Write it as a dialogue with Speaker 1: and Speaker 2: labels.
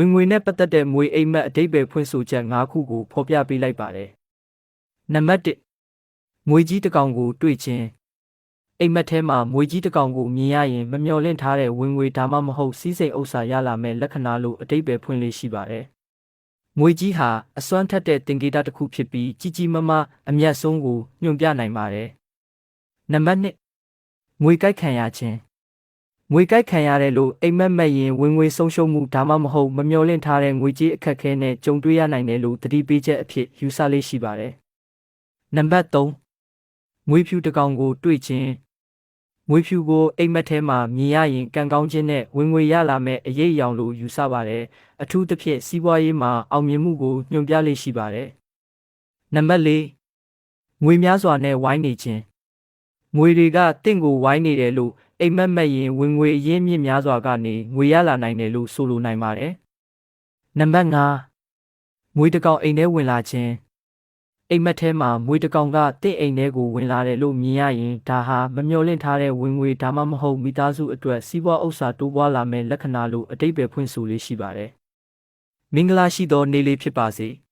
Speaker 1: ဝင်ငွေနဲ့ပတ်သက်တဲ့မွေအိမ်မက်အတိတ်ပဲဖွင့်ဆိုချက်၅ခုကိုဖော်ပြပေးလိုက်ပါတယ်။နံပါတ်1ငွေကြီးတစ်ကောင်ကိုတွေ့ခြင်းအိမ်မက်ထဲမှာငွေကြီးတစ်ကောင်ကိုမြင်ရရင်မမျှော်လင့်ထားတဲ့ဝင်ငွေဒါမှမဟုတ်စီးစိမ်ဥစ္စာရလာမဲ့လက္ခဏာလို့အတိတ်ပဲဖွင့်လေးရှိပါတယ်။ငွေကြီးဟာအစွမ်းထက်တဲ့တင်ကေတတစ်ခုဖြစ်ပြီးကြီးကြီးမားမားအမျက်ဆုံးကိုညွှန်ပြနိုင်ပါတယ်။နံပါတ်2ငွေကြိုက်ခံရခြင်း ငွေကြိုက်ခံရတယ်လို့အိမ်မက်မက်ရင်ဝင်ငွေဆုံးရှုံးမှုဒါမှမဟုတ်မမျှော်လင့်ထားတဲ့ငွေကြေးအခက်အခဲနဲ့ကြုံတွေ့ရနိုင်တယ်လို့သတိပေးချက်အဖြစ်ယူဆလေးရှိပါတယ်။နံပါတ်3ငွေဖြူတစ်ကောင်ကိုတွေ့ခြင်းငွေဖြူကိုအိမ်မက်ထဲမှာမြင်ရရင်ကံကောင်းခြင်းနဲ့ဝင်ငွေရလာမဲ့အရေးအယောင်လို့ယူဆပါတယ်။အထူးသဖြင့်စီးပွားရေးမှာအောင်မြင်မှုကိုညွှန်ပြလေးရှိပါတယ်။နံပါတ်4ငွေများစွာနဲ့ဝိုင်းနေခြင်းငွေတွေကတင့်ကိုဝိုင်းနေတယ်လို့ အိမ်မက်မက်ရင်ဝင်ငွေအရင်းမြစ်များစွာကနေငွေရလာနိုင်တယ်လို့ဆိုလိုနိုင်ပါတယ်။နံပါတ်5ငွေတစ်ကောင်အိမ်ထဲဝင်လာခြင်းအိမ်မက်ထဲမှာငွေတစ်ကောင်ကတင့်အိမ်ထဲကိုဝင်လာတယ်လို့မြင်ရရင်ဒါဟာမမျှော်လင့်ထားတဲ့ဝင်ငွေဒါမှမဟုတ်မိသားစုအတွက်စီးပွားဥစ္စာတိုးပွားလာမဲ့လက္ခဏာလို့အတိတ်ပဲဖွင့်ဆိုလေးရှိပါတယ်။မင်္ဂလာရှိသောနေ့လေးဖြစ်ပါစေ။